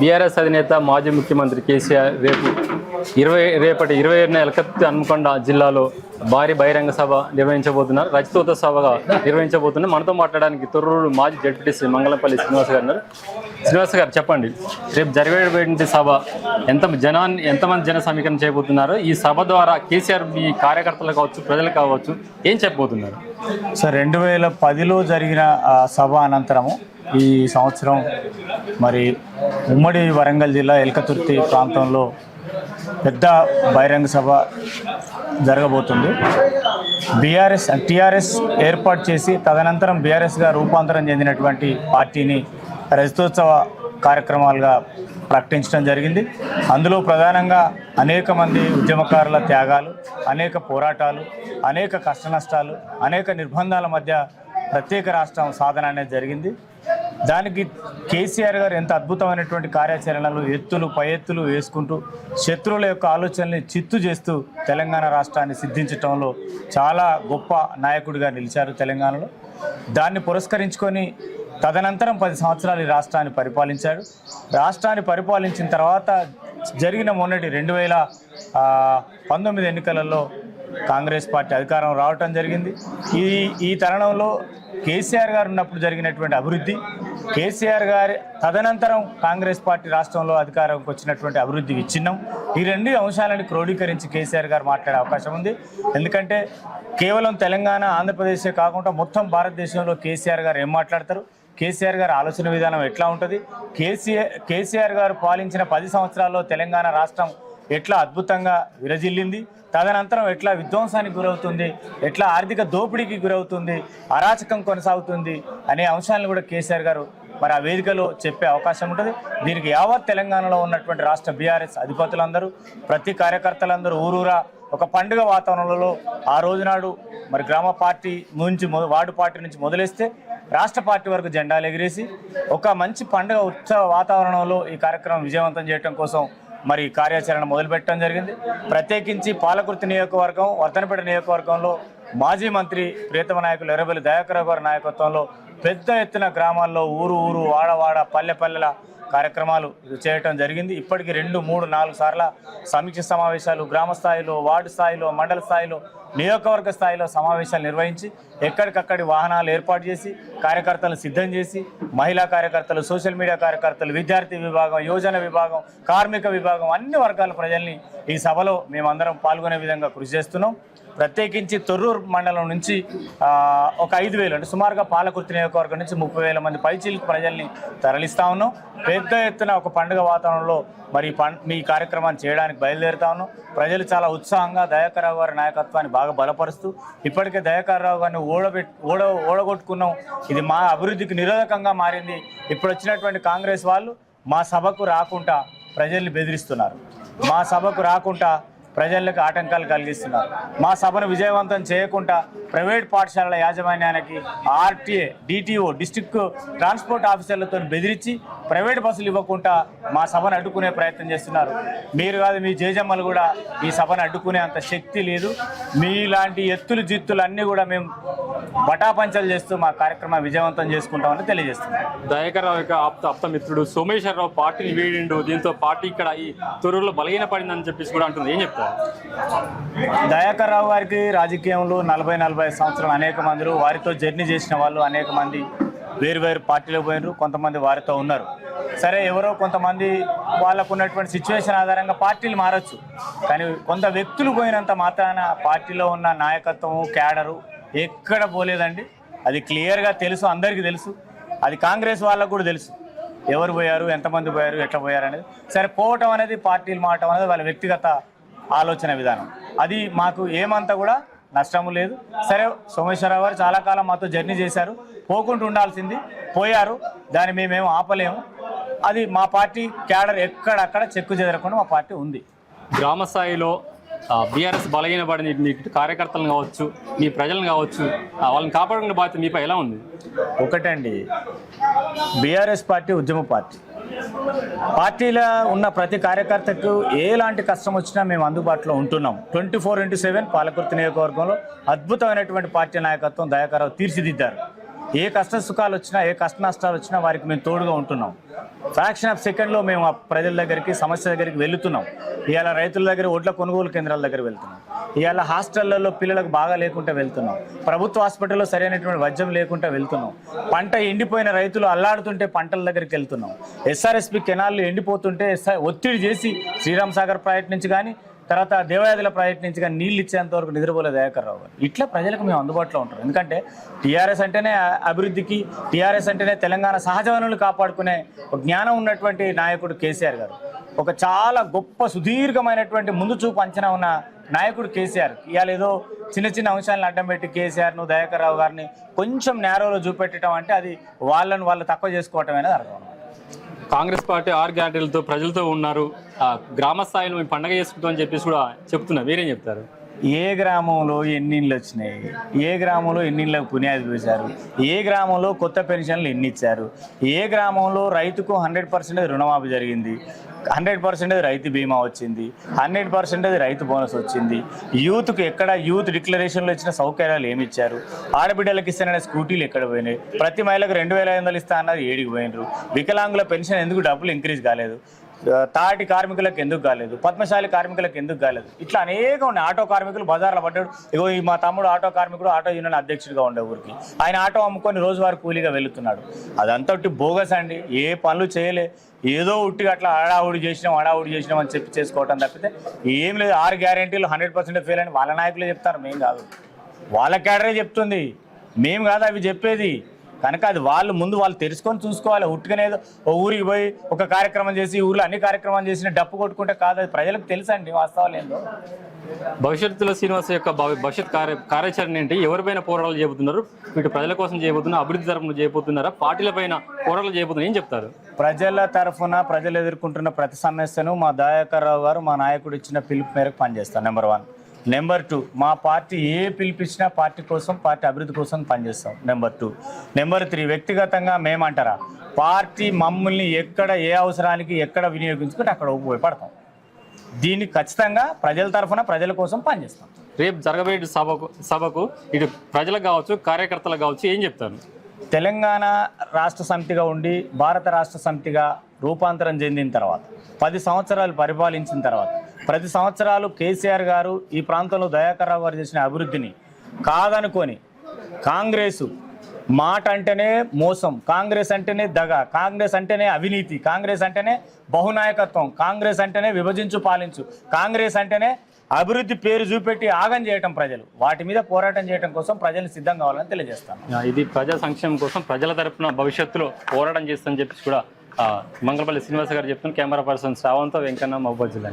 BRS అధినేత మాజీ ముఖ్యమంత్రి కేసీఆర్ రేపు ఇరవై రేపటి ఇరవై ఏడున ఎలకత్తి హన్మకొండ జిల్లాలో భారీ బహిరంగ సభ నిర్వహించబోతున్నారు. రజతోత్సవ సభగా నిర్వహించబోతున్నారు. మనతో మాట్లాడడానికి తొర్రూరు మాజీ జడ్పీటీసీ మంగళంపల్లి శ్రీనివాస్ గారు ఉన్నారు. శ్రీనివాస్ గారు చెప్పండి. రేపు జరిగేటువంటి సభ ఎంత జనాన్ని ఎంతమంది జన సమీకరణ చేయబోతున్నారు? ఈ సభ ద్వారా కేసీఆర్ మీ కార్యకర్తలు కావచ్చు ప్రజలు కావచ్చు ఏం చెప్పబోతున్నారు? సార్ రెండు వేల పదిలో జరిగిన సభ అనంతరము ఈ సంవత్సరం మరి ఉమ్మడి వరంగల్ జిల్లా ఎల్కతుర్తి ప్రాంతంలో పెద్ద బహిరంగ సభ జరగబోతుంది. బీఆర్ఎస్ టీఆర్ఎస్ ఏర్పాటు చేసి తదనంతరం బీఆర్ఎస్గా రూపాంతరం చెందినటువంటి పార్టీని రజతోత్సవ కార్యక్రమాలుగా ప్రకటించడం జరిగింది. అందులో ప్రధానంగా అనేక మంది ఉద్యమకారుల త్యాగాలు అనేక పోరాటాలు అనేక కష్టనష్టాలు అనేక నిర్బంధాల మధ్య ప్రత్యేక రాష్ట్రం సాధన అనేది జరిగింది. దానికి కేసీఆర్ గారు ఎంత అద్భుతమైనటువంటి కార్యాచరణలు ఎత్తులు పై ఎత్తులు వేసుకుంటూ శత్రువుల యొక్క ఆలోచనల్ని చిత్తు చేస్తూ తెలంగాణ రాష్ట్రాన్ని సిద్ధించటంలో చాలా గొప్ప నాయకుడిగా నిలిచారు తెలంగాణలో. దాన్ని పురస్కరించుకొని తదనంతరం పది సంవత్సరాలు ఈ రాష్ట్రాన్ని పరిపాలించాడు. రాష్ట్రాన్ని పరిపాలించిన తర్వాత జరిగిన మొన్నటి రెండు వేల పంతొమ్మిది ఎన్నికలలో కాంగ్రెస్ పార్టీ అధికారం రావటం జరిగింది. ఈ ఈ తరుణంలో కేసీఆర్ గారు ఉన్నప్పుడు జరిగినటువంటి అభివృద్ధి కేసీఆర్ గారి తదనంతరం కాంగ్రెస్ పార్టీ రాష్ట్రంలో అధికారంకి వచ్చినటువంటి అభివృద్ధి విచ్ఛిన్నం ఈ రెండు అంశాలను క్రోడీకరించి కేసీఆర్ గారు మాట్లాడే అవకాశం ఉంది. ఎందుకంటే కేవలం తెలంగాణ ఆంధ్రప్రదేశే కాకుండా మొత్తం భారతదేశంలో కేసీఆర్ గారు ఏం మాట్లాడతారు? కేసీఆర్ గారి ఆలోచన విధానం ఎట్లా ఉంటుంది? కేసీఆర్ కేసీఆర్ గారు పాలించిన పది సంవత్సరాల్లో తెలంగాణ రాష్ట్రం ఎట్లా అద్భుతంగా విరజిల్లింది? తదనంతరం ఎట్లా విధ్వంసానికి గురవుతుంది? ఎట్లా ఆర్థిక దోపిడీకి గురవుతుంది? అరాచకం కొనసాగుతుంది అనే అంశాలను కూడా కేసీఆర్ గారు మరి ఆ వేదికలో చెప్పే అవకాశం ఉంటుంది. దీనికి యావత్ తెలంగాణలో ఉన్నటువంటి రాష్ట్ర బీఆర్ఎస్ అధిపతులందరూ ప్రతి కార్యకర్తలందరూ ఊరూరా ఒక పండుగ వాతావరణంలో ఆ రోజునాడు మరి గ్రామ పార్టీ నుంచి మొద- వార్డు పార్టీ నుంచి మొదలేస్తే రాష్ట్ర పార్టీ వరకు జెండాలు ఎగిరేసి ఒక మంచి పండుగ ఉత్సవ వాతావరణంలో ఈ కార్యక్రమం విజయవంతం చేయడం కోసం మరి కార్యాచరణ మొదలుపెట్టడం జరిగింది. ప్రత్యేకించి పాలకుర్తి నియోజకవర్గం వర్ధనపేట నియోజకవర్గంలో మాజీ మంత్రి ప్రియతమ నాయకులు ఎర్రబెల్లి దయాకరావు గారి నాయకత్వంలో పెద్ద ఎత్తున గ్రామాల్లో ఊరు ఊరు వాడవాడ పల్లె పల్లెల కార్యక్రమాలు చేయటం జరిగింది. ఇప్పటికి రెండు మూడు నాలుగు సార్ల సమీక్ష సమావేశాలు గ్రామ స్థాయిలో వార్డు స్థాయిలో మండల స్థాయిలో నియోజకవర్గ స్థాయిలో సమావేశాలు నిర్వహించి ఎక్కడికక్కడి వాహనాలు ఏర్పాటు చేసి కార్యకర్తలను సిద్ధం చేసి మహిళా కార్యకర్తలు సోషల్ మీడియా కార్యకర్తలు విద్యార్థి విభాగం యోజన విభాగం కార్మిక విభాగం అన్ని వర్గాల ప్రజల్ని ఈ సభలో మేమందరం పాల్గొనే విధంగా కృషి చేస్తున్నాం. ప్రత్యేకించి తొర్రూరు మండలం నుంచి ఒక ఐదు వేలు అంటే సుమారుగా పాలకుర్తి నియోజకవర్గం నుంచి ముప్పై వేల మంది పైచీలకు ప్రజల్ని తరలిస్తా ఉన్నాం. పెద్ద ఎత్తున ఒక పండుగ వాతావరణంలో మరి మీ కార్యక్రమాన్ని చేయడానికి బయలుదేరుతా ఉన్నాం. ప్రజలు చాలా ఉత్సాహంగా దయాకర్రావు గారి నాయకత్వాన్ని బాగా బలపరుస్తూ ఇప్పటికే దయాకర్రావు గారిని ఓడబెట్ ఓడ ఓడగొట్టుకున్నాం ఇది మా అభివృద్ధికి నిరోధకంగా మారింది. ఇప్పుడు వచ్చినటువంటి కాంగ్రెస్ వాళ్ళు మా సభకు రాకుండా ప్రజల్ని బెదిరిస్తున్నారు. మా సభకు రాకుండా ప్రజలకు ఆటంకాలు కలిగిస్తున్నారు. మా సభను విజయవంతం చేయకుండా ప్రైవేట్ పాఠశాలల యాజమాన్యానికి ఆర్టీఏ డిటిఓ డిస్టిక్ ట్రాన్స్పోర్ట్ ఆఫీసర్లతో బెదిరించి ప్రైవేట్ బస్సులు ఇవ్వకుండా మా సభను అడ్డుకునే ప్రయత్నం చేస్తున్నారు. మీరు కాదు మీ జేజమ్మలు కూడా ఈ సభను అడ్డుకునే అంత శక్తి లేదు. మీలాంటి ఎత్తులు జిత్తులు అన్నీ కూడా మేము బటాపంచలు చేస్తూ మా కార్యక్రమం విజయవంతం చేసుకుంటామని తెలియజేస్తున్నాం. దయాకర్రావు యొక్క ఆప్త ఆప్త మిత్రుడు సోమేశ్వరరావు పార్టీని వీడిండు దీంతో పార్టీ ఇక్కడ ఈ తొర్రూరులో బలహీన పడిందని చెప్పేసి కూడా అంటుంది. ఏం చెప్తారు? దయాకర్ రావు గారికి రాజకీయంలో నలభై నలభై సంవత్సరాలు అనేక మంది వారితో జర్నీ చేసిన వాళ్ళు అనేక మంది వేరు వేరు పార్టీలో పోయినారు కొంతమంది వారితో ఉన్నారు. సరే ఎవరో కొంతమంది వాళ్ళకు ఉన్నటువంటి సిచ్యువేషన్ ఆధారంగా పార్టీలు మారచ్చు. కానీ కొంత వ్యక్తులు పోయినంత మాత్రాన పార్టీలో ఉన్న నాయకత్వం క్యాడరు ఎక్కడ పోలేదండి. అది క్లియర్గా తెలుసు అందరికీ తెలుసు. అది కాంగ్రెస్ వాళ్ళకు కూడా తెలుసు. ఎవరు పోయారు ఎంతమంది పోయారు ఎట్లా పోయారు అనేది. సరే పోవటం అనేది పార్టీలు మారటం అనేది వాళ్ళ వ్యక్తిగత ఆలోచన విధానం. అది మాకు ఏమంతా కూడా నష్టము లేదు. సరే సోమేశ్వరరావు గారు చాలా కాలం మాతో జర్నీ చేశారు. పోకుండా ఉండాల్సింది. పోయారు. దాన్ని మేమేం ఆపలేము. అది మా పార్టీ క్యాడర్ ఎక్కడక్కడ చెక్కు చెదరకుండా మా పార్టీ ఉంది. గ్రామ స్థాయిలో బీఆర్ఎస్ బలహీన పడింది. మీ కార్యకర్తలను కావచ్చు మీ ప్రజలను కావచ్చు వాళ్ళని కాపాడుకునే బాధ్యత మీపై ఎలా ఉంది? ఒకటండి బీఆర్ఎస్ పార్టీ ఉద్యమ పార్టీ. పార్టీలో ఉన్న ప్రతి కార్యకర్తకు ఎలాంటి కష్టం వచ్చినా మేము అందుబాటులో ఉంటున్నాం. Twenty four into seven Palakurthi నియోజకవర్గంలో అద్భుతమైనటువంటి పార్టీ నాయకత్వం దయాకరావు తీర్చిదిద్దారు. ఏ కష్ట సుఖాలు వచ్చినా ఏ కష్ట నష్టాలు వచ్చినా వారికి మేము తోడుగా ఉంటున్నాం. ఫ్రాక్షన్ ఆఫ్ సెకండ్లో మేము ఆ ప్రజల దగ్గరికి సమస్య దగ్గరికి వెళుతున్నాం. ఇవాళ రైతుల దగ్గర ఒడ్ల కొనుగోలు కేంద్రాల దగ్గర వెళ్తున్నాం. ఇవాళ హాస్టళ్ళలో పిల్లలకు బాగా లేకుండా వెళ్తున్నాం. ప్రభుత్వ హాస్పిటల్లో సరైనటువంటి వైద్యం లేకుండా వెళ్తున్నాం. పంట ఎండిపోయిన రైతులు అల్లాడుతుంటే పంటల దగ్గరికి వెళ్తున్నాం. ఎస్ఆర్ఎస్పి కెనాళ్ళు ఎండిపోతుంటే ఒత్తిడి చేసి శ్రీరామ్ సాగర్ ప్రాజెక్ట్ నుంచి కానీ తర్వాత దేవాయాదుల ప్రాజెక్ట్ నుంచి కానీ నీళ్ళు ఇచ్చేంత వరకు నిద్రపోలే దయాకర్రావు గారు. ఇట్లా ప్రజలకు మేము అందుబాటులో ఉంటారు ఎందుకంటే టీఆర్ఎస్ అంటేనే అభివృద్ధికి టీఆర్ఎస్ అంటేనే తెలంగాణ సహజ వనరులు కాపాడుకునే ఒక జ్ఞానం ఉన్నటువంటి నాయకుడు కేసీఆర్ గారు. ఒక చాలా గొప్ప సుదీర్ఘమైనటువంటి ముందు చూపు అంచనా ఉన్న నాయకుడు కేసీఆర్. ఇవాళ ఏదో చిన్న చిన్న అంశాలను అడ్డం పెట్టి కేసీఆర్ను దయాకర్రావు గారిని కొంచెం నేరోలో చూపెట్టడం అంటే అది వాళ్ళను వాళ్ళు తక్కువ చేసుకోవటం అనేది అర్థం కాంగ్రెస్ పార్టీ ఆరు గ్యారంటీలతో ప్రజలతో ఉన్నారు. ఆ, గ్రామ స్థాయిలో మేము పండగ చేసుకుంటామని చెప్పేసి కూడా చెప్తున్నా. మీరేం చెప్తారు? ఏ గ్రామంలో ఎన్ని వచ్చినాయి? ఏ గ్రామంలో ఎన్ని ఇళ్ళకు పునాది వేశారు? ఏ గ్రామంలో కొత్త పెన్షన్లు ఎన్ని ఇచ్చారు? ఏ గ్రామంలో రైతుకు హండ్రెడ్ పర్సెంటేజ్ రుణమాఫీ జరిగింది? హండ్రెడ్ పర్సెంటేజ్ రైతు బీమా వచ్చింది. హండ్రెడ్ పర్సెంటేజ్ రైతు బోనస్ వచ్చింది. యూత్కు ఎక్కడ యూత్ డిక్లరేషన్లో ఇచ్చిన సౌకర్యాలు ఏమి ఇచ్చారు? ఆడబిడ్డలకు ఇస్తాననే స్కూటీలు ఎక్కడ పోయినాయి? ప్రతి మహిళకు రెండు వేల ఐదు వందలు ఇస్తా అన్నది ఏడికి పోయినరు. వికలాంగుల పెన్షన్ ఎందుకు డబ్బులు ఇంక్రీజ్ కాలేదు? తాటి కార్మికులకు ఎందుకు కాలేదు? పద్మశాలి కార్మికులకు ఎందుకు కాలేదు? ఇట్లా అనేక ఉన్నాయి. ఆటో కార్మికులు బజార్లో పడ్డాడు ఇగో ఈ మా తమ్ముడు ఆటో కార్మికుడు ఆటో యూనియన్ అధ్యక్షుడిగా ఉండే ఊరికి. ఆయన ఆటో అమ్ముకొని రోజువారి కూలీగా వెళుతున్నాడు. అదంతా బోగస్ అండి. ఏ పనులు చేయలే. ఏదో ఉట్టిగా అట్లా హడావుడి చేసినాం హడావుడి చేసినాం అని చెప్పి చేసుకోవటం తప్పితే ఏం లేదు. ఆరు గ్యారెంటీలు హండ్రెడ్ పర్సెంట్ ఫెయిల్ అని వాళ్ళ నాయకులే చెప్తారు. మేం కాదు. వాళ్ళ క్యాడరే చెప్తుంది. మేము కాదు అవి చెప్పేది. కనుక అది వాళ్ళు ముందు వాళ్ళు తెలుసుకొని చూసుకోవాలి. ఉట్టుకనే ఏదో ఓ ఊరికి పోయి ఒక కార్యక్రమం చేసి ఊర్లో అన్ని కార్యక్రమాలు చేసిన డప్పు కొట్టుకుంటే కాదు. అది ప్రజలకు తెలుసండి వాస్తవాలు ఏందో. భవిష్యత్తులో శ్రీనివాస్ యొక్క భవి- భవిష్యత్ కార్య కార్యాచరణ ఏంటి? ఎవరిపైన పోరాటాలు చేయబోతున్నారు? ఇటు ప్రజల కోసం చేయబోతున్నారు? అభివృద్ధి తరపున చేయబోతున్నారా? పార్టీల పైన పోరాటాలు చేయబోతున్నారు? ఏం చెప్తారు? ప్రజల తరఫున ప్రజలు ఎదుర్కొంటున్న ప్రతి సమస్యను మా దయాకర్ రావు గారు మా నాయకుడు ఇచ్చిన పిలుపు మేరకు పనిచేస్తాం నెంబర్ వన్ నెంబర్ టూ మా పార్టీ ఏ పిలిపించినా పార్టీ కోసం పార్టీ అభివృద్ధి కోసం పనిచేస్తాం. Number two. నెంబర్ త్రీ వ్యక్తిగతంగా మేమంటారా? పార్టీ మమ్మల్ని ఎక్కడ ఏ అవసరానికి ఎక్కడ వినియోగించుకుంటే అక్కడ ఉపయోగపడతాం. దీన్ని ఖచ్చితంగా ప్రజల తరఫున ప్రజల కోసం పనిచేస్తాం. రేపు జరగబోయే సభకు సభకు ఇటు ప్రజలకు కావచ్చు కార్యకర్తలకు కావచ్చు ఏం చెప్తారు? తెలంగాణ రాష్ట్ర సమితిగా ఉండి భారత రాష్ట్ర సమితిగా రూపాంతరం చెందిన తర్వాత పది సంవత్సరాలు పరిపాలించిన తర్వాత ప్రతి సంవత్సరాలు కేసీఆర్ గారు ఈ ప్రాంతంలో దయాకర్ రావు గారు చేసిన అభివృద్ధిని కాదనుకొని కాంగ్రెసు మాట అంటేనే మోసం కాంగ్రెస్ అంటేనే దగ కాంగ్రెస్ అంటేనే అవినీతి కాంగ్రెస్ అంటేనే బహునాయకత్వం కాంగ్రెస్ అంటేనే విభజించు పాలించు కాంగ్రెస్ అంటేనే అభివృద్ధి పేరు చూపెట్టి ఆగం చేయటం ప్రజలు. వాటి మీద పోరాటం చేయడం కోసం ప్రజలు సిద్ధం కావాలని తెలియజేస్తాను. ఇది ప్రజా సంక్షేమం కోసం ప్రజల తరపున భవిష్యత్తులో పోరాటం చేస్తామని చెప్పి కూడా మంగళపల్లి శ్రీనివాస గారు చెప్తున్న కెమెరా పర్సన్ శ్రావంతో వెంకన్న మహబూబ్ జిల్లా